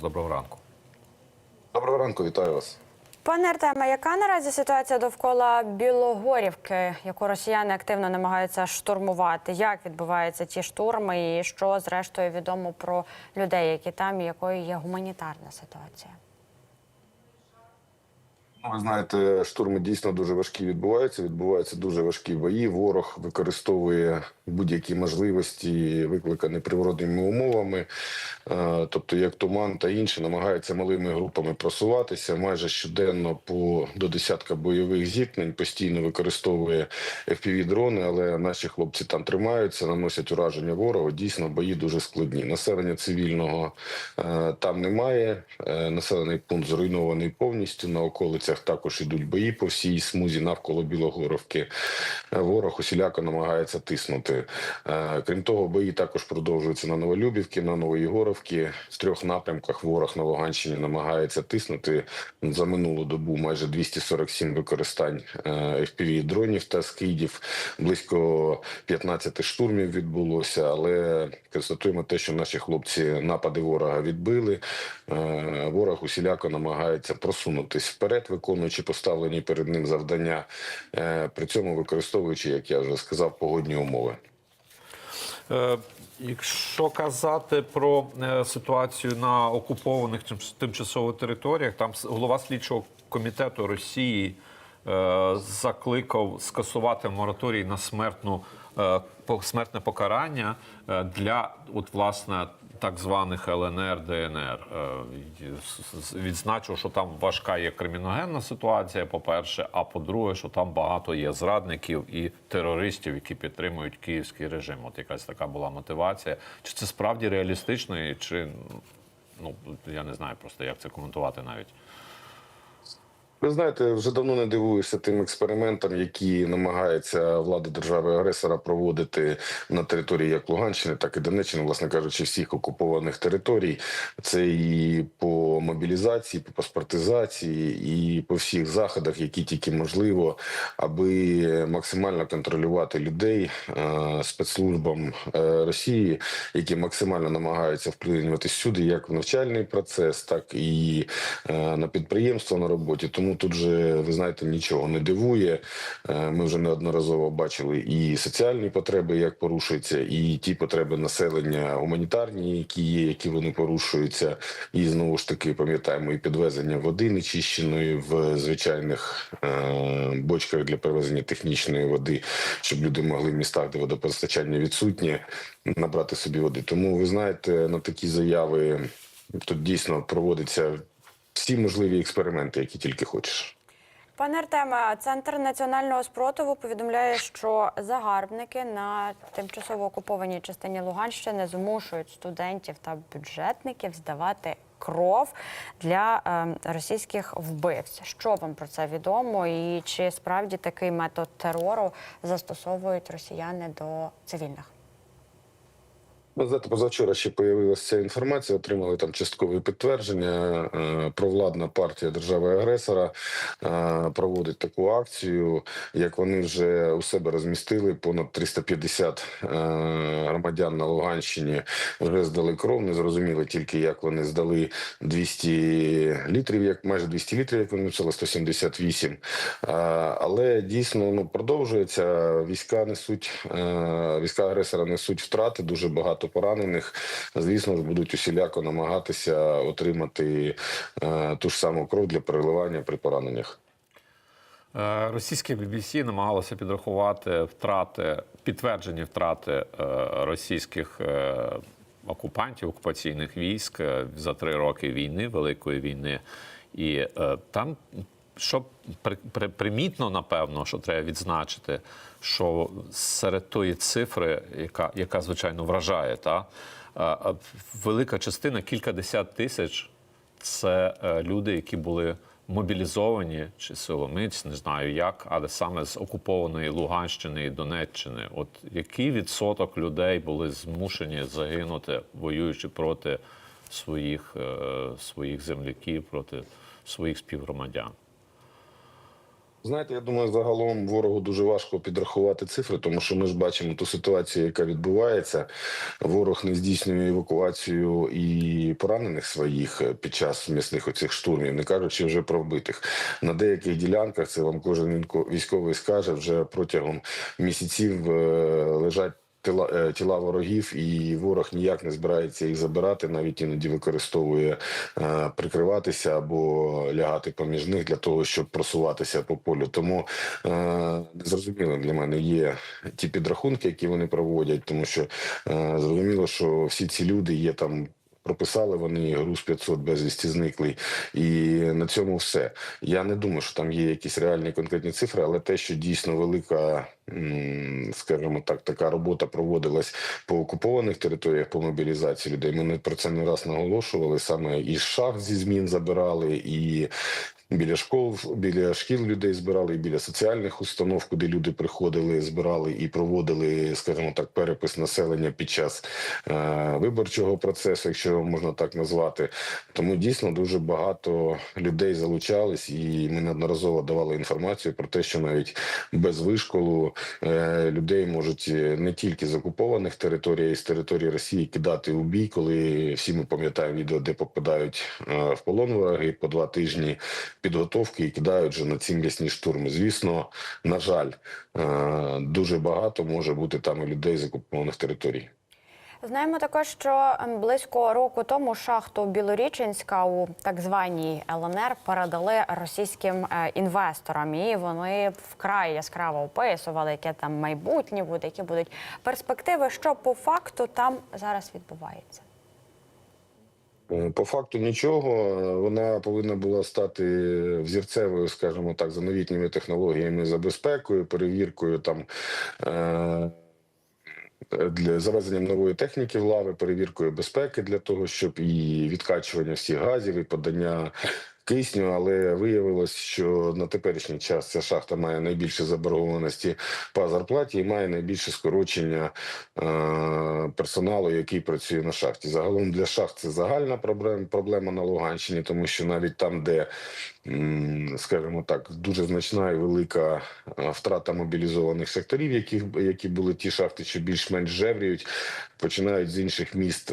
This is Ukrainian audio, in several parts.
Доброго ранку. Доброго ранку, вітаю вас. Пане Артеме, яка наразі ситуація довкола Білогорівки, яку росіяни активно намагаються штурмувати? Як відбуваються ті штурми, і що зрештою відомо про людей, які там, і якою є гуманітарна ситуація? Ви знаєте, штурми дійсно дуже важкі відбуваються. Відбуваються дуже важкі бої. Ворог використовує будь-які можливості, викликані природними умовами, Е, тобто як туман та інші, намагаються малими групами просуватися. Майже щоденно по до десятка бойових зіткнень постійно використовує fpv дрони, але наші хлопці там тримаються, наносять ураження ворогу. Дійсно, бої дуже складні. Населення цивільного е, там немає. Е, населений пункт зруйнований повністю. На околицях також ідуть бої по всій смузі навколо Білогоровки. Е, Ворог усіляко намагається тиснути. Е, Крім того, бої також продовжуються на Новолюбівці, на Новоєгоровці. В трьох напрямках ворог на Луганщині намагається тиснути. За минулу добу майже 247 використань е, FPV дронів та скидів. Близько 15 штурмів відбулося, але констатуємо те, що наші хлопці напади ворога відбили. Ворог усіляко намагається просунутись вперед, виконуючи поставлені перед ним завдання, е, при цьому використовуючи, як я вже сказав, погодні умови. Е, Якщо казати про е, ситуацію на окупованих тимч- тимчасово територіях, там голова слідчого комітету Росії закликав скасувати мораторій на смертну смертне покарання для от власне так званих ЛНР ДНР. Е, Відзначив, що там важка є криміногенна ситуація. По перше, а по-друге, що там багато є зрадників і терористів, які підтримують київський режим. От якась така була мотивація. Чи це справді реалістично, і чи ну я не знаю просто як це коментувати навіть. Ви знаєте, вже давно не дивуюся тим експериментам, які намагається влада держави-агресора проводити на території як Луганщини, так і Донеччини, власне кажучи, всіх окупованих територій. Це і по мобілізації, по паспортизації, і по всіх заходах, які тільки можливо, аби максимально контролювати людей е, спецслужбам е, Росії, які максимально намагаються вплинювати сюди, як в навчальний процес, так і е, на підприємство на роботі. Тому тут же ви знаєте нічого не дивує. Е, Ми вже неодноразово бачили і соціальні потреби, як порушуються, і ті потреби населення гуманітарні, які є, які вони порушуються. І знову ж таки пам'ятаємо і підвезення води нечищеної в звичайних е, бочках для перевезення технічної води, щоб люди могли в містах, де водопостачання відсутнє, набрати собі води. Тому ви знаєте, на такі заяви тут дійсно проводиться всі можливі експерименти, які тільки хочеш. Пане Артеме, центр національного спротиву повідомляє, що загарбники на тимчасово окупованій частині Луганщини змушують студентів та бюджетників здавати кров для е, російських вбивць. Що вам про це відомо? І чи справді такий метод терору застосовують росіяни до цивільних? Ви знаєте, позавчора ще появилася ця інформація. Отримали там часткове підтвердження. Е, Провладна партія держави-агресора е, проводить таку акцію. Як вони вже у себе розмістили, понад 350 е, громадян на Луганщині вже здали кров. Не зрозуміло тільки, як вони здали 200 літрів, як майже 200 літрів, як вони написали, 178. Е, Але дійсно ну продовжується. Війська несуть війська агресора несуть втрати. Дуже багато поранених. Звісно ж, будуть усіляко намагатися отримати е, ту ж саму кров для переливання при пораненнях. Е, Російське BBC намагалося підрахувати втрати, підтверджені втрати е, російських окупантів, окупаційних військ за три роки війни, великої війни. І там, що при, при, примітно, напевно, що треба відзначити, що серед тої цифри, яка, яка звичайно вражає, та, е, е, велика частина, кілька десят тисяч, це е, люди, які були мобілізовані чи силомиць, не знаю як, але саме з окупованої Луганщини і Донеччини. От який відсоток людей були змушені загинути, воюючи проти своїх, своїх земляків, проти своїх співгромадян? Знаєте, я думаю, загалом ворогу дуже важко підрахувати цифри, тому що ми ж бачимо ту ситуацію, яка відбувається. Ворог не здійснює евакуацію і поранених своїх е, під час м'ясних оцих штурмів, не кажучи вже про вбитих. На деяких ділянках це вам кожен військовий скаже вже протягом місяців е, лежать. Тіла, е, тіла ворогів, і ворог ніяк не збирається їх забирати, навіть іноді використовує е, прикриватися або лягати поміж них для того, щоб просуватися по полю. Тому е, незрозумілим для мене є ті підрахунки, які вони проводять, тому що зрозуміло, що всі ці люди є там. Прописали вони груз 500 безвісті зниклий, і на цьому все. Я не думаю, що там є якісь реальні конкретні цифри, але те, що дійсно велика, скажімо так, така робота проводилась по окупованих територіях по мобілізації людей. Ми не- про це не раз наголошували. Саме і шах зі змін забирали, і біля школ, біля шкіл людей збирали, і біля соціальних установ, куди люди приходили, збирали і проводили, скажімо так, перепис населення під час е, виборчого процесу, якщо можна так назвати. Тому дійсно дуже багато людей залучались, і ми неодноразово давали інформацію про те, що навіть без вишколу е, людей можуть е, не тільки з окупованих територій, а й з території Росії кидати у бій, коли всі ми пам'ятаємо відео, де попадають е, в полон вороги по два тижні підготовки і кидають вже на ці м'ясні штурми. Звісно, на жаль, е, дуже багато може бути там і людей з окупованих територій. Знаємо також, що ем, близько року тому шахту Білоріченська у так званій ЛНР передали російським е, інвесторам, і вони вкрай яскраво описували, яке там майбутнє буде, які будуть перспективи. Що по факту там зараз відбувається? Е, По факту нічого. Вона повинна була стати взірцевою, скажімо так, за новітніми технологіями, за безпекою, перевіркою там. Е- для завезенням нової техніки в лави, перевіркою безпеки для того, щоб і відкачування всіх газів, і подання кисню, але виявилось, що на теперішній час ця шахта має найбільше заборгованості по зарплаті і має найбільше скорочення е, персоналу, який працює на шахті. Загалом для шахт це загальна проблема, на Луганщині, тому що навіть там, де скажімо так, дуже значна і велика е, втрата мобілізованих секторів, які, які були ті шахти, що більш-менш жевріють, починають з інших міст.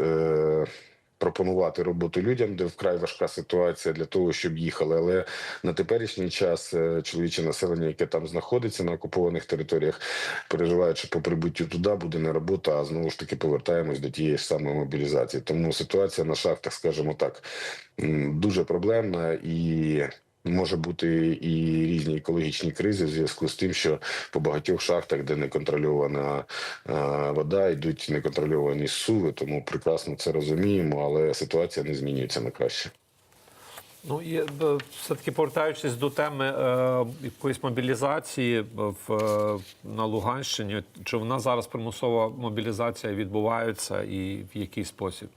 Пропонувати роботу людям, де вкрай важка ситуація для того, щоб їхали. Але на теперішній час е, чоловіче населення, яке там знаходиться на окупованих територіях, переживаючи по прибуттю туди буде не робота, а знову ж таки повертаємось до тієї ж самої мобілізації. Тому ситуація на шахтах, скажімо так, дуже проблемна і. Може бути і різні екологічні кризи в зв'язку з тим, що по багатьох шахтах, де не контрольована е, вода, йдуть неконтрольовані суви, тому прекрасно це розуміємо, але ситуація не змінюється на краще. Ну і е, все-таки повертаючись до теми е, якоїсь мобілізації в е, на Луганщині, чи вона зараз примусова мобілізація відбувається і в який спосіб?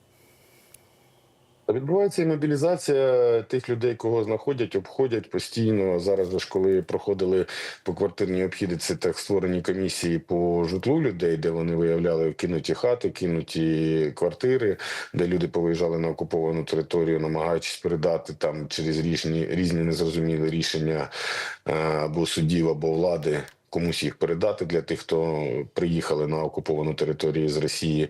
Відбувається і мобілізація тих людей, кого знаходять, обходять постійно. Зараз ж коли проходили по квартирній обхіди, це так створені комісії по житлу людей, де вони виявляли кинуті хати, кинуті квартири, де люди повиїжджали на окуповану територію, намагаючись передати там через різні різні незрозумілі рішення е, або судів, або влади. Комусь їх передати для тих, хто приїхали на окуповану територію з Росії.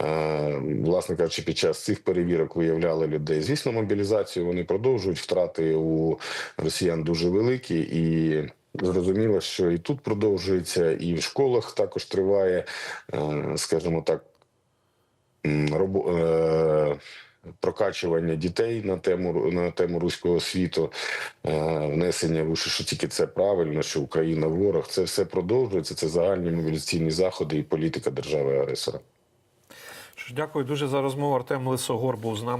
Е, Власне кажучи, під час цих перевірок виявляли людей. Звісно, мобілізацію вони продовжують. Втрати у росіян дуже великі і. Зрозуміло, що і тут продовжується, і в школах також триває, е, скажімо так, м, робо- е, прокачування дітей на тему на тему руського світу, е, внесення в що тільки це правильно, що Україна ворог. Це все продовжується. Це загальні мобілізаційні заходи і політика держави агресора. Дякую дуже за розмову. Артем Лисогор був з нами.